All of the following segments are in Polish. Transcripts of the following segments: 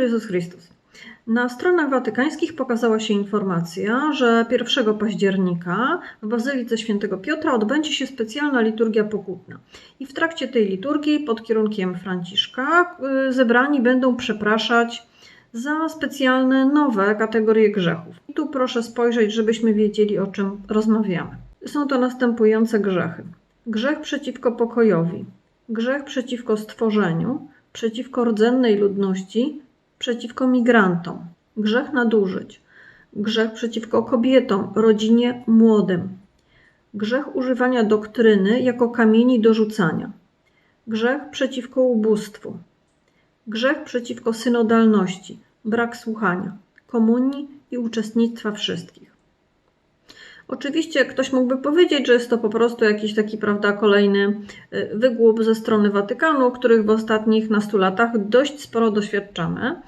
Jezus Chrystus. Na stronach watykańskich pokazała się informacja, że 1 października w Bazylice Świętego Piotra odbędzie się specjalna liturgia pokutna. I w trakcie tej liturgii pod kierunkiem Franciszka y, zebrani będą przepraszać za specjalne nowe kategorie grzechów. I tu proszę spojrzeć, żebyśmy wiedzieli o czym rozmawiamy. Są to następujące grzechy: grzech przeciwko pokojowi, grzech przeciwko stworzeniu, przeciwko rdzennej ludności, przeciwko migrantom, grzech nadużyć, grzech przeciwko kobietom, rodzinie, młodym, grzech używania doktryny jako kamieni do rzucania, grzech przeciwko ubóstwu, grzech przeciwko synodalności, brak słuchania, komunii i uczestnictwa wszystkich. Oczywiście ktoś mógłby powiedzieć, że jest to po prostu jakiś taki, prawda, kolejny y, wygłup ze strony Watykanu, których w ostatnich nastu latach dość sporo doświadczamy.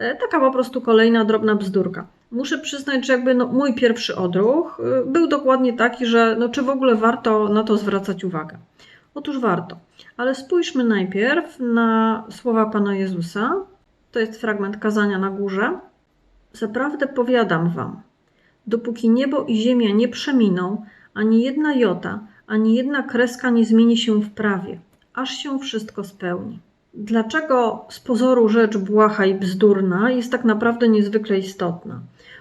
Y, Taka po prostu kolejna drobna bzdurka. Muszę przyznać, że jakby no, mój pierwszy odruch y, był dokładnie taki, że no, czy w ogóle warto na to zwracać uwagę. Otóż warto, ale spójrzmy najpierw na słowa Pana Jezusa. To jest fragment kazania na górze. Zaprawdę powiadam wam, dopóki niebo i ziemia nie przeminą, ani jedna jota, ani jedna kreska nie zmieni się w prawie, aż się wszystko spełni. Dlaczego z pozoru rzecz błaha i bzdurna jest tak naprawdę niezwykle istotna?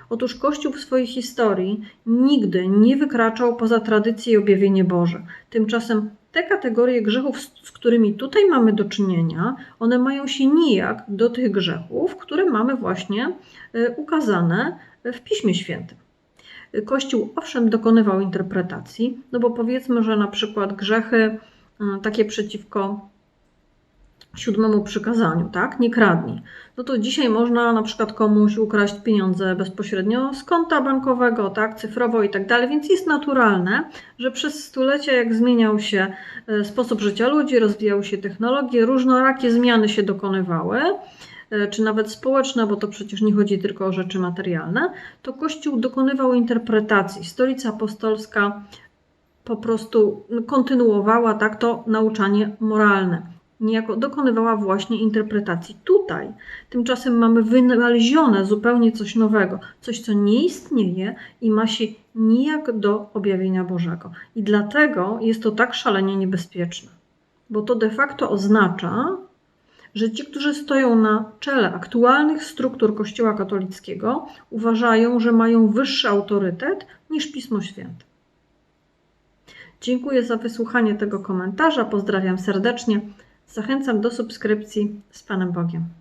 Otóż Kościół w swojej historii nigdy nie wykraczał poza tradycję i objawienie Boże. Tymczasem te kategorie grzechów, z którymi tutaj mamy do czynienia, one mają się nijak do tych grzechów, które mamy właśnie y, ukazane w Piśmie Świętym. Kościół owszem dokonywał interpretacji, no bo powiedzmy, że na przykład grzechy y, takie przeciwko siódmemu przykazaniu, tak? Nie kradnij. No to dzisiaj można na przykład komuś ukraść pieniądze bezpośrednio z konta bankowego, tak? Cyfrowo i tak dalej, więc jest naturalne, że przez stulecia, jak zmieniał się e, sposób życia ludzi, rozwijały się technologie, różnorakie zmiany się dokonywały czy nawet społeczne, bo to przecież nie chodzi tylko o rzeczy materialne, to Kościół dokonywał interpretacji. Stolica Apostolska po prostu kontynuowała tak to nauczanie moralne niejako dokonywała właśnie interpretacji. Tutaj tymczasem mamy wynalezione zupełnie coś nowego, coś, co nie istnieje i ma się nijak do objawienia Bożego. I dlatego jest to tak szalenie niebezpieczne, bo to de facto oznacza, że ci, którzy stoją na czele aktualnych struktur Kościoła katolickiego, uważają, że mają wyższy autorytet niż Pismo Święte. Dziękuję za wysłuchanie tego komentarza. Pozdrawiam serdecznie. Zachęcam do subskrypcji z Panem Bogiem.